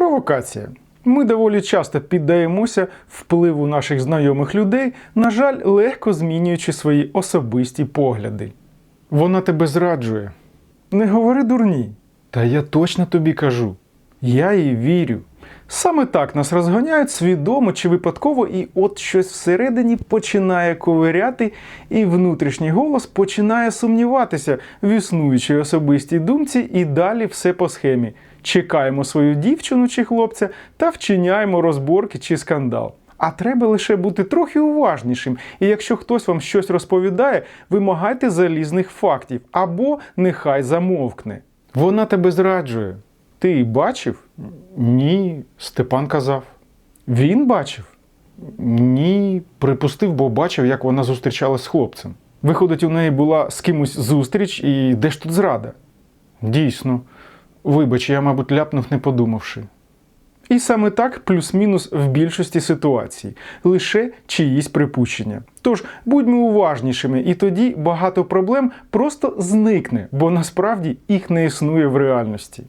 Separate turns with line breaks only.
Провокація. Ми доволі часто піддаємося впливу наших знайомих людей, на жаль, легко змінюючи свої особисті погляди. Вона тебе зраджує. Не говори дурні. Та я точно тобі кажу. Я їй вірю. Саме так нас розганяють свідомо чи випадково, і от щось всередині починає ковиряти, і внутрішній голос починає сумніватися в існуючій особистій думці, і далі все по схемі. Чекаємо свою дівчину чи хлопця та вчиняємо розборки чи скандал. А треба лише бути трохи уважнішим, і якщо хтось вам щось розповідає, вимагайте залізних фактів або нехай замовкне. Вона тебе зраджує. Ти бачив? Ні, Степан казав. Він бачив? Ні, припустив, бо бачив, як вона зустрічалась з хлопцем. Виходить, у неї була з кимось зустріч, і де ж тут зрада? Дійсно. Вибач, я, мабуть, ляпнув, не подумавши. І саме так плюс-мінус в більшості ситуацій, лише чиїсь припущення. Тож будьмо уважнішими, і тоді багато проблем просто зникне, бо насправді їх не існує в реальності.